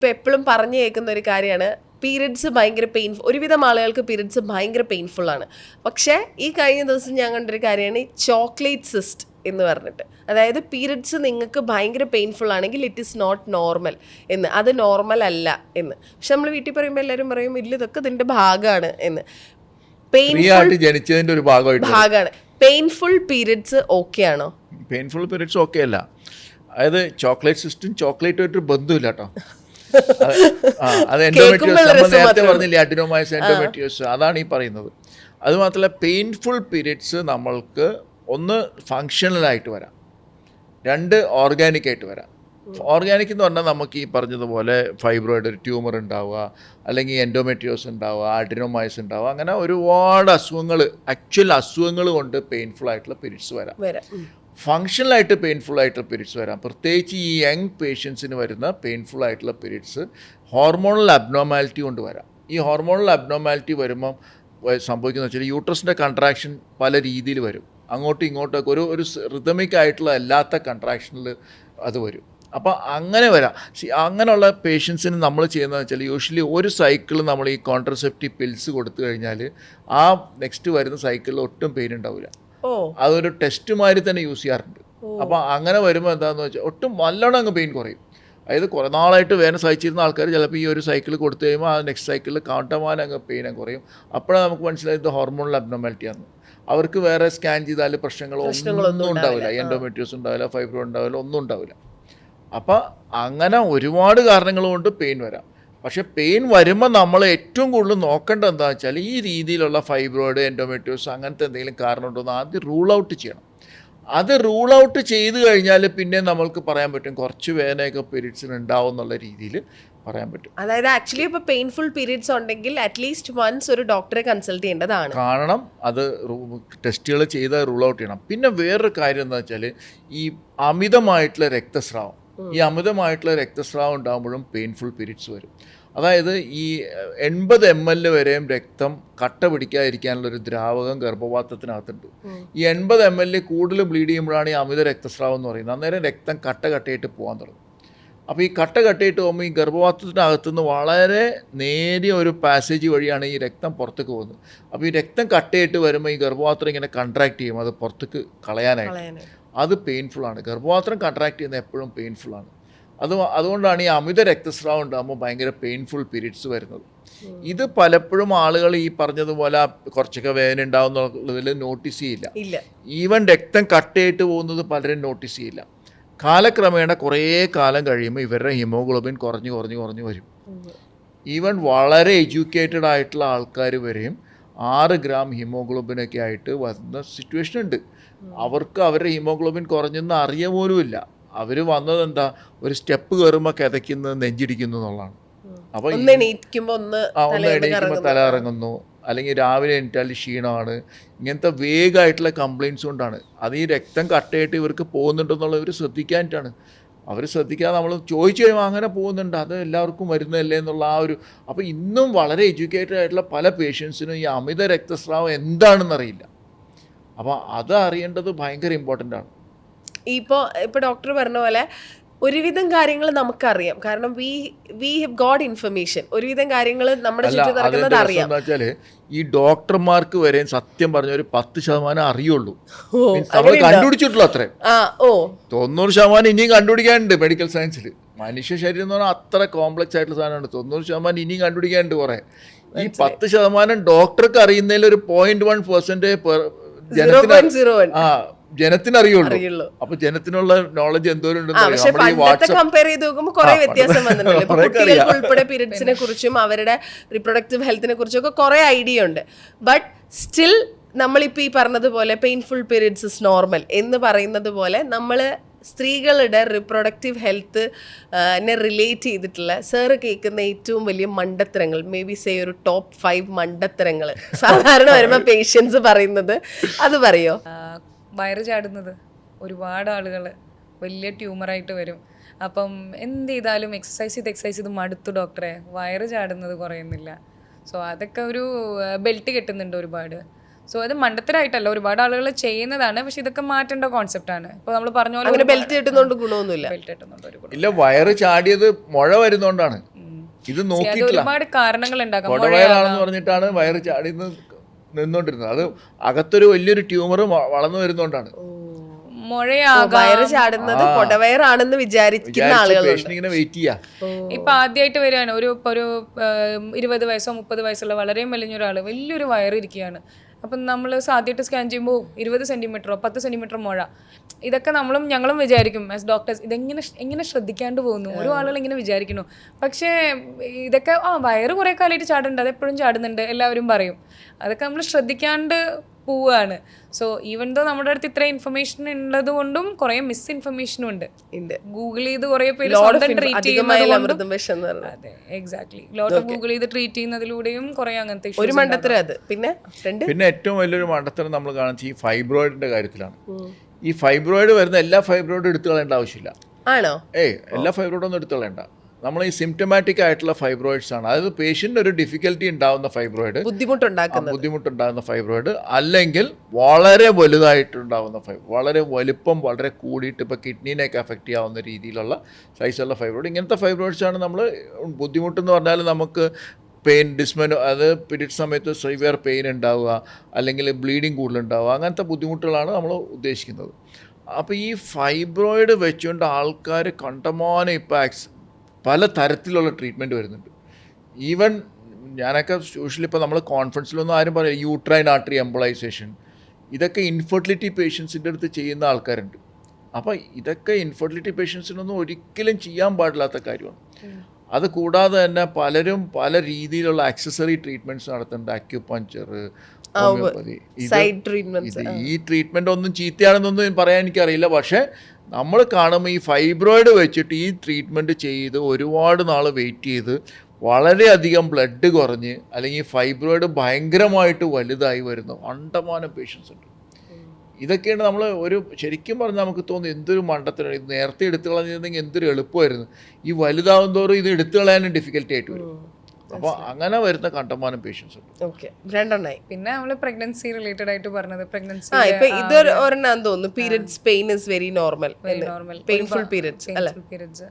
ഇപ്പം എപ്പോഴും പറഞ്ഞു കേൾക്കുന്ന ഒരു കാര്യമാണ്. പീരിയഡ്സ് ഭയങ്കര പെയിൻഫുൾ ഒരുവിധം ആളുകൾക്ക് പീരിയഡ്സ് ഭയങ്കര പെയിൻഫുൾ ആണ്. പക്ഷേ ഈ കഴിഞ്ഞ ദിവസം ഞാൻ കണ്ടൊരു കാര്യമാണ് ഈ ചോക്ലേറ്റ് സിസ്റ്റ് എന്ന് പറഞ്ഞിട്ട്. അതായത് പീരിയഡ്സ് നിങ്ങൾക്ക് ഭയങ്കര പെയിൻഫുൾ ആണെങ്കിൽ ഇറ്റ് ഈസ് നോട്ട് നോർമൽ എന്ന്. അത് നോർമൽ അല്ല എന്ന്. പക്ഷെ നമ്മൾ വീട്ടിൽ പറയുമ്പോൾ എല്ലാവരും പറയും ഇല്ല ഇതൊക്കെ ഇതിന്റെ ഭാഗമാണ് എന്ന്. പെയിൻഫുൾ ആയിട്ട് ജനിച്ചതിന്റെ ഒരു ഭാഗമായിട്ട് ഭാഗമാണ് പെയിൻഫുൾ പീരിയഡ്സ് ഓക്കെ ആണോ? പെയിൻഫുൾ പീരിയഡ്സ് ഓക്കെ അല്ല. അതായത് ചോക്ലേറ്റ് സിസ്റ്റം ചോക്ലേറ്റുമായിട്ട് ബന്ധമില്ല കേട്ടോ അത് എൻഡോമെട്രിയോസ് നമ്മൾ നേരത്തെ പറഞ്ഞില്ല അഡിനോമൈസ് എൻഡോമെട്രിയോസ് അതാണ് ഈ പറയുന്നത്. അതുമാത്രമല്ല പെയിൻഫുൾ പീരീഡ്സ് നമ്മൾക്ക് ഒന്ന് ഫങ്ഷണലായിട്ട് വരാം. രണ്ട് ഓർഗാനിക് ആയിട്ട് വരാം. ഓർഗാനിക് എന്ന് പറഞ്ഞാൽ നമുക്ക് ഈ പറഞ്ഞതുപോലെ ഫൈബ്രോയിഡ് ഒരു ട്യൂമർ ഉണ്ടാവുക അല്ലെങ്കിൽ എൻഡോമെട്രിയോസ് ഉണ്ടാവുക അഡിനോമൈസ് ഉണ്ടാവുക അങ്ങനെ ഒരുപാട് അസുഖങ്ങൾ ആക്ച്വൽ അസുഖങ്ങൾ കൊണ്ട് പെയിൻഫുൾ ആയിട്ടുള്ള പീരീഡ്സ് വരാം. ഫങ്ഷണലായിട്ട് പെയിൻഫുൾ ആയിട്ടുള്ള പീരീഡ്സ് വരാം. പ്രത്യേകിച്ച് ഈ യങ് പേഷ്യൻസിന് വരുന്ന പെയിൻഫുൾ ആയിട്ടുള്ള പീരീഡ്സ് ഹോർമോണൽ അബ്നോമാലിറ്റി കൊണ്ട് വരാം. ഈ ഹോർമോണൽ അബ്നോമാലിറ്റി വരുമ്പം സംഭവിക്കുന്ന വെച്ചാൽ യൂട്രസിന്റെ കൺട്രാക്ഷൻ പല രീതിയിൽ വരും. അങ്ങോട്ടും ഇങ്ങോട്ടൊക്കെ ഒരു ഒരു റിതമിക് ആയിട്ടുള്ള അല്ലാത്ത കൺട്രാക്ഷനിൽ അത് വരും. അപ്പോൾ അങ്ങനെ വരാം. അങ്ങനെയുള്ള പേഷ്യൻസിന് നമ്മൾ ചെയ്യുന്നതെന്ന് വെച്ചാൽ യൂഷ്വലി ഒരു സൈക്കിൾ നമ്മൾ ഈ കോൺട്രസെപ്റ്റീവ് പിൽസ് കൊടുത്തു കഴിഞ്ഞാൽ ആ നെക്സ്റ്റ് വരുന്ന സൈക്കിളിൽ ഒട്ടും പെയിൻ ഉണ്ടാവില്ല. അതൊരു ടെസ്റ്റ് മാതിരി തന്നെ യൂസ് ചെയ്യാറുണ്ട്. അപ്പോൾ അങ്ങനെ വരുമ്പോൾ എന്താണെന്ന് വെച്ചാൽ ഒട്ടും നല്ലോണം അങ്ങ് പെയിൻ കുറയും. അതായത് കുറേ നാളായിട്ട് വേദന സഹിച്ചിരുന്ന ആൾക്കാർ ചിലപ്പോൾ ഈ ഒരു സൈക്കിൾ കൊടുത്തു കഴിയുമ്പോൾ ആ നെക്സ്റ്റ് സൈക്കിളിൽ കാണ്ടമാനം അങ്ങ് പെയിൻ അങ്ങ് കുറയും. അപ്പോഴാണ് നമുക്ക് മനസ്സിലായത് ഹോർമോണൽ അബ്നോമാലിറ്റി ആണ് അവർക്ക് വേറെ സ്കാൻ ചെയ്താൽ പ്രശ്നങ്ങളോ ഒന്നും ഉണ്ടാവില്ല. എൻഡോമെട്രിയോസ് ഉണ്ടാവില്ല ഫൈബ്രോ ഉണ്ടാവില്ല ഒന്നും ഉണ്ടാവില്ല. അപ്പോൾ അങ്ങനെ ഒരുപാട് കാരണങ്ങൾ കൊണ്ട് പെയിൻ വരാം. പക്ഷേ പെയിൻ വരുമ്പോൾ നമ്മൾ ഏറ്റവും കൂടുതൽ നോക്കേണ്ടത് എന്താ വെച്ചാൽ ഈ രീതിയിലുള്ള ഫൈബ്രോയിഡ് എൻഡോമെട്രിയോസ് അങ്ങനത്തെ എന്തെങ്കിലും കാരണമുണ്ടോ എന്ന് ആദ്യം റൂൾ ഔട്ട് ചെയ്യണം. അത് റൂൾ ഔട്ട് ചെയ്ത് കഴിഞ്ഞാൽ പിന്നെ നമ്മൾക്ക് പറയാൻ പറ്റും കുറച്ച് വേദനയൊക്കെ പീരീഡ്സിന് ഉണ്ടാവും എന്നുള്ള രീതിയിൽ പറയാൻ പറ്റും. അതായത് ആക്ച്വലി ഇപ്പോൾ പെയിൻഫുൾ പീരീഡ്സ് ഉണ്ടെങ്കിൽ അറ്റ്ലീസ്റ്റ് വൺസ് ഒരു ഡോക്ടറെ കൺസൾട്ട് ചെയ്യേണ്ടതാണ്. കാരണം അത് ടെസ്റ്റുകൾ ചെയ്ത് റൂൾ ഔട്ട് ചെയ്യണം. പിന്നെ വേറൊരു കാര്യം എന്താ വെച്ചാൽ ഈ അമിതമായിട്ടുള്ള രക്തസ്രാവം. ഈ അമിതമായിട്ടുള്ള രക്തസ്രാവം ഉണ്ടാകുമ്പോഴും പെയിൻഫുൾ പീരീഡ്സ് വരും. അതായത് ഈ എൺപത് എം എൽ വരെയും രക്തം കട്ട പിടിക്കാതിരിക്കാനുള്ള ഒരു ദ്രാവകം ഗർഭപാത്രത്തിനകത്തുണ്ട്. ഈ എൺപത് എം എൽ കൂടുതൽ ബ്ലീഡ് ചെയ്യുമ്പോഴാണ് ഈ അമിത രക്തസ്രാവം എന്ന് പറയുന്നത്. അന്നേരം രക്തം കട്ട കട്ടയിട്ട് പോകാൻ തുടങ്ങും. അപ്പോൾ ഈ കട്ട കട്ടയിട്ട് പോകുമ്പോൾ ഈ ഗർഭപാത്രത്തിനകത്തുനിന്ന് വളരെ നേരിയ ഒരു പാസേജ് വഴിയാണ് ഈ രക്തം പുറത്തേക്ക് പോകുന്നത്. അപ്പോൾ ഈ രക്തം കട്ടയിട്ട് വരുമ്പോൾ ഈ ഗർഭപാത്രം ഇങ്ങനെ കൺട്രാക്ട് ചെയ്യും. അത് പുറത്തേക്ക് കളയാനായിട്ട്. കളയാനായിട്ട്. അത് പെയിൻഫുള്ളാണ് ആണ്. ഗർഭപാത്രം കൺട്രാക്ട് ചെയ്യുന്നത് എപ്പോഴും പെയിൻഫുള്ളാണ് ആണ്. അത് അതുകൊണ്ടാണ് ഈ അമിത രക്തസ്രാവം ഉണ്ടാകുമ്പോൾ ഭയങ്കര പെയിൻഫുൾ പീരീഡ്സ് വരുന്നത്. ഇത് പലപ്പോഴും ആളുകൾ ഈ പറഞ്ഞതുപോലെ കുറച്ചൊക്കെ വേദന ഉണ്ടാവും എന്നുള്ളതിൽ നോട്ടീസ് ചെയ്യില്ല. ഇല്ല. ഈവൻ രക്തം കട്ടയിട്ട് പോകുന്നത് പലരും നോട്ടീസ് ചെയ്യില്ല. കാലക്രമേണ കുറേ കാലം കഴിയുമ്പോൾ ഇവരുടെ ഹിമോഗ്ലോബിൻ കുറഞ്ഞ് കുറഞ്ഞ് കുറഞ്ഞ് വരും. ഈവൻ വളരെ എഡ്യൂക്കേറ്റഡ് ആയിട്ടുള്ള ആൾക്കാർ വരെയും ആറ് ഗ്രാം ഹിമോഗ്ലോബിനൊക്കെ ആയിട്ട് വന്ന സിറ്റുവേഷൻ ഉണ്ട്. അവർക്ക് അവരുടെ ഹിമോഗ്ലോബിൻ കുറഞ്ഞെന്ന് അറിയ പോലുമില്ല അവർ വന്നത് എന്താ ഒരു സ്റ്റെപ്പ് കയറുമ്പോൾ കിതയ്ക്കുന്നത് നെഞ്ചിടിക്കുന്നു എന്നുള്ളതാണ്. അപ്പോൾ ഒന്ന് ഒന്ന് ഒന്ന് എണീക്കുമ്പോൾ കറങ്ങുന്നു. തല ഇറങ്ങുന്നു അല്ലെങ്കിൽ രാവിലെ എണീറ്റാൽ ക്ഷീണമാണ്. ഇങ്ങനത്തെ വേഗമായിട്ടുള്ള കംപ്ലയിൻസ് കൊണ്ടാണ്. അത് ഈ രക്തം കട്ടയായിട്ട് ഇവർക്ക് പോകുന്നുണ്ടെന്നുള്ളവർ ശ്രദ്ധിക്കാനായിട്ടാണ് അവർ ശ്രദ്ധിക്കാതെ നമ്മൾ ചോദിച്ചു കഴിയുമ്പോൾ അങ്ങനെ പോകുന്നുണ്ട്. അത് എല്ലാവർക്കും വരുന്നതല്ലേ എന്നുള്ള ആ ഒരു അപ്പോൾ ഇന്നും വളരെ എഡ്യൂക്കേറ്റഡ് ആയിട്ടുള്ള പല പേഷ്യൻസിനും ഈ അമിത രക്തസ്രാവം എന്താണെന്നറിയില്ല അപ്പോൾ അത് അറിയേണ്ടത് ഭയങ്കര ഇമ്പോർട്ടന്റ് ആണ്. ഇപ്പോൾ ഇപ്പോൾ ഡോക്ടർ പറഞ്ഞ പോലെ ഒരുവിധം കാര്യങ്ങൾ നമുക്കറിയാം. കാരണം we we have good information ഒരുവിധം കാര്യങ്ങൾ നമ്മുടെ ചുറ്റും നടക്കുന്നത് അറിയാം. വെച്ചാൽ ഈ ഡോക്ടർമാർക്ക് വരെ സത്യം പറഞ്ഞ ഒരു പത്ത് ശതമാനം അറിയുള്ളൂ. നമ്മൾ കണ്ടുപിടിച്ചിട്ടുള്ളൂ അത്രയും ഓ. തൊണ്ണൂറ് ശതമാനം ഇനിയും കണ്ടുപിടിക്കാനുണ്ട് മെഡിക്കൽ സയൻസിൽ മനുഷ്യ ശരീരം എന്ന് പറഞ്ഞാൽ അത്ര കോംപ്ലക്സ് ആയിട്ടുള്ള സാധനമാണ്. തൊണ്ണൂറ് ശതമാനം ഇനിയും കണ്ടുപിടിക്കാനുണ്ട് കുറേ. ഈ പത്ത് ശതമാനം ഡോക്ടർക്ക് അറിയുന്നതിൽ ഒരു പോയിന്റ് വൺ ജനത്തിന് വൺ ആ ജനത്തിന് അറിയുള്ളൂ. അറിയുള്ളൂ അപ്പൊ ജനത്തിനുള്ള നോളജ് എന്തോരം പക്ഷെ പണ്ടത്തെ കമ്പയർ ചെയ്ത് നോക്കുമ്പോൾ കുറെ വ്യത്യാസം വന്നിട്ടുണ്ട്. ഇപ്പൊ കുറെയൊക്കെ കുട്ടികൾക്ക് ഉൾപ്പെടെ പീരിയഡ്സിനെ കുറിച്ചും അവരുടെ റിപ്രൊഡക്റ്റീവ് ഹെൽത്തിനെ കുറിച്ചും ഒക്കെ കുറെ ഐഡിയ ഉണ്ട്. ബട്ട് സ്റ്റിൽ നമ്മളിപ്പോൾ ഈ പറഞ്ഞതുപോലെ പെയിൻഫുൾ പീരിയഡ്സ് ഇസ് നോർമൽ എന്ന് പറയുന്നത് പോലെ നമ്മൾ സ്ത്രീകളുടെ റിപ്രൊഡക്റ്റീവ് ഹെൽത്ത് നെ റിലേറ്റ് ചെയ്തിട്ടുള്ള സാറ് കേൾക്കുന്ന ഏറ്റവും വലിയ മണ്ടത്തരങ്ങൾ മേ ബി സേ ഒരു ടോപ്പ് ഫൈവ് മണ്ടത്തരങ്ങൾ. സാധാരണ വരുമ്പോൾ പേഷ്യൻസ് പറയുന്നത്. അത് പറയോ? വയറ് ചാടുന്നത്. ഒരുപാട് ആളുകൾ വലിയ ട്യൂമറായിട്ട് വരും. അപ്പം എന്ത് ചെയ്താലും എക്സസൈസ് ചെയ്ത് എക്സസൈസ് ചെയ്ത് മടുത്തു ഡോക്ടറെ വയറ് ചാടുന്നത് കുറയുന്നില്ല. സോ അതൊക്കെ ഒരു ബെൽറ്റ് കെട്ടുന്നുണ്ട് ഒരുപാട്. സോ അത് മണ്ടത്തരായിട്ടല്ല. ഒരുപാട് ആളുകൾ ചെയ്യുന്നതാണ്. പക്ഷെ ഇതൊക്കെ മാറ്റേണ്ട കോൺസെപ്റ്റ് ആണ്. ഇപ്പൊ നമ്മൾ പറഞ്ഞ പോലെ ബെൽറ്റ് കെട്ടുന്നോണ്ട് ഗുണമൊന്നുമില്ല. ബെൽറ്റ് കെട്ടുന്നുണ്ട് ഒരു ഗുണം. ഇല്ല വയറ് ചാടിയത് മുഴ വരുന്നോണ്ടാണ്. ഇത് നോക്കിയിട്ടില്ല. ഒരുപാട് കാരണങ്ങൾ ഉണ്ടാക്കാം. പറഞ്ഞിട്ടാണ് വയറ് ചാടി നിന്ന് നിന്നോണ്ടിരുന്നത്. അത് അകത്തൊരു വലിയൊരു ട്യൂമർ വളർന്നു വരുന്നോണ്ടാണ്. വയറ് ചാടുന്നത് കൊടവയറാണെന്ന് വിചാരിക്കുന്ന ആളുകളുണ്ട്. പേഷ്യൻ ഇങ്ങനെ വെയിറ്റ് ചെയ്യാ. ഇപ്പൊ ആദ്യമായിട്ട് വരികയാണ് ഒരു ഇപ്പൊ ഒരു ഇരുപത് വയസ്സോ മുപ്പത് വയസ്സുള്ള വളരെ മെലിഞ്ഞൊരാൾ വലിയൊരു വയറിരിക്കുകയാണ്. അപ്പം നമ്മൾ ആദ്യമായിട്ട് സ്കാൻ ചെയ്യുമ്പോൾ ഇരുപത് സെന്റിമീറ്ററോ പത്ത് സെന്റിമീറ്റർ മുഴ. ഇതൊക്കെ നമ്മളും ഞങ്ങളും വിചാരിക്കും ആസ് ഡോക്ടേഴ്സ് ഇതെങ്ങനെ എങ്ങനെ ശ്രദ്ധിക്കാണ്ട് പോകുന്നു? ഓരോ ആളുകൾ ഇങ്ങനെ വിചാരിക്കുന്നു. പക്ഷേ ഇതൊക്കെ ആ വയറ് കുറേ കാലമായിട്ട് ചാടുന്നുണ്ട് അത് എപ്പോഴും ചാടുന്നുണ്ട്. എല്ലാവരും പറയും. അതൊക്കെ നമ്മൾ ശ്രദ്ധിക്കാണ്ട് പോവുകയാണ് സോ ഈവൻ ദോ നമ്മുടെ അടുത്ത് ഇത്ര ഇൻഫർമേഷൻ ഉള്ളത് കൊണ്ടും കുറെ മിസ് ഇൻഫർമേഷനും ഉണ്ട്. ഉണ്ട്. ഗൂഗിൾ ചെയ്ത് കുറെ പേര് ട്രീറ്റ് ചെയ്യുന്നത് അതെ എക്സാക്ട്ലി ലോട്ട് ഓഫ് ഗൂഗിൾ ചെയ്ത് ട്രീറ്റ് ചെയ്യുന്നതിലൂടെയും കുറെ അങ്ങനത്തെ ഒരു മണ്ടത്തരം അത്. പിന്നെ? രണ്ട്? പിന്നെ ഏറ്റവും വലിയൊരു മണ്ടത്തരം നമ്മൾ കാണുന്നത് ഈ ഫൈബ്രോയിഡിന്റെ കാര്യത്തിലാണ്. ഈ ഫൈബ്രോയിഡ് വരുന്ന എല്ലാ ഫൈബ്രോയിഡും എടുത്തു കളയേണ്ട ആവശ്യമില്ല. ആണോ? ഏയ് എല്ലാ ഫൈബ്രോയിഡും ഒന്നും എടുത്തു കളയണ്ട. നമ്മൾ ഈ സിംറ്റമാറ്റിക് ആയിട്ടുള്ള ഫൈബ്രോയിഡ്സ് ആണ്. അതായത് പേഷ്യന്റ് ഒരു ഡിഫിക്കൽറ്റി ഉണ്ടാകുന്ന ഫൈബ്രോയിഡ് ബുദ്ധിമുട്ടുണ്ടാക്കുന്ന ബുദ്ധിമുട്ടുണ്ടാകുന്ന ഫൈബ്രോയിഡ് അല്ലെങ്കിൽ വളരെ വലുതായിട്ടുണ്ടാകുന്ന ഫൈബ് വളരെ വലുപ്പം വളരെ കൂടിയിട്ട് ഇപ്പോൾ കിഡ്നീനെയൊക്കെ അഫക്റ്റ് ചെയ്യാവുന്ന രീതിയിലുള്ള സൈസുള്ള ഫൈബ്രോയിഡ് ഇങ്ങനത്തെ ഫൈബ്രോയിഡ്സ് ആണ് നമ്മൾ ബുദ്ധിമുട്ടെന്ന് പറഞ്ഞാൽ നമുക്ക് പെയിൻ ഡിസ്മെൻ അത് പിരീഡ് സമയത്ത് സിവിയർ പെയിൻ ഉണ്ടാവുക അല്ലെങ്കിൽ ബ്ലീഡിങ് കൂടുതലുണ്ടാവുക അങ്ങനത്തെ ബുദ്ധിമുട്ടുകളാണ് നമ്മൾ ഉദ്ദേശിക്കുന്നത്. അപ്പോൾ ഈ ഫൈബ്രോയിഡ് വെച്ചുകൊണ്ട് ആൾക്കാർ കണ്ടമാനം ഇപ്പോൾ ആക്സ് പല തരത്തിലുള്ള ട്രീറ്റ്മെന്റ് വരുന്നുണ്ട്. ഈവൻ ഞാനൊക്കെ യൂഷ്വലി ഇപ്പോൾ നമ്മൾ കോൺഫറൻസിലൊന്നും ആരും പറയില്ല. യൂട്രൈൻ ആർട്ടറി എംപ്ലോയിസേഷൻ ഇതൊക്കെ ഇൻഫെർട്ടിലിറ്റി പേഷ്യൻസിന്റെ അടുത്ത് ചെയ്യുന്ന ആൾക്കാരുണ്ട്. അപ്പോൾ ഇതൊക്കെ ഇൻഫെർട്ടിലിറ്റി പേഷ്യൻസിനൊന്നും ഒരിക്കലും ചെയ്യാൻ പാടില്ലാത്ത കാര്യമാണ്. അത് കൂടാതെ തന്നെ പലരും പല രീതിയിലുള്ള ആക്സസറി ട്രീറ്റ്മെന്റ്സ് നടത്തുന്നുണ്ട്. അക്യുപഞ്ചർ ഹോമിയോപ്പതി ഈ ട്രീറ്റ്മെന്റ് ഒന്നും ചീത്തയാണെന്നൊന്നും പറയാൻ എനിക്കറിയില്ല. പക്ഷേ നമ്മൾ കാണുമ്പോൾ ഈ ഫൈബ്രോയിഡ് വെച്ചിട്ട് ഈ ട്രീറ്റ്മെന്റ് ചെയ്ത് ഒരുപാട് നാൾ വെയിറ്റ് ചെയ്ത് വളരെയധികം ബ്ലഡ് കുറഞ്ഞ് അല്ലെങ്കിൽ ഫൈബ്രോയിഡ് ഭയങ്കരമായിട്ട് വലുതായി വരുന്ന അണ്ടമാനം പേഷ്യൻസ് ഉണ്ട്. ഇതൊക്കെയാണ് നമ്മൾ ഒരു ശരിക്കും പറഞ്ഞാൽ നമുക്ക് തോന്നുന്നു എന്തൊരു മണ്ടത്തിനാണ് ഇത് നേരത്തെ എടുത്തു കളഞ്ഞിരുന്നെങ്കിൽ എന്തൊരു എളുപ്പമായിരുന്നു. ഈ വലുതാവും തോറും ഇത് എടുത്തു കളയാനും ഡിഫിക്കൽട്ടി ആയിട്ട് വരും. അപ്പോൾ അങ്ങനെ വരുന്ന കണ്ടമാനം പേഷ്യൻസ് ഉണ്ട്. ഓക്കെ രണ്ടെണ്ണായി. പിന്നെ നമ്മൾ പ്രഗ്നൻസി റിലേറ്റഡ് ആയിട്ട് പറഞ്ഞത് പ്രഗ്നൻസി ആ ഇപ്പൊ ഇതൊരു ഒരെണ്ണം തോന്നുന്നു. Periods pain is very normal normal painful periods അല്ലെ? പീരിയഡ്സ്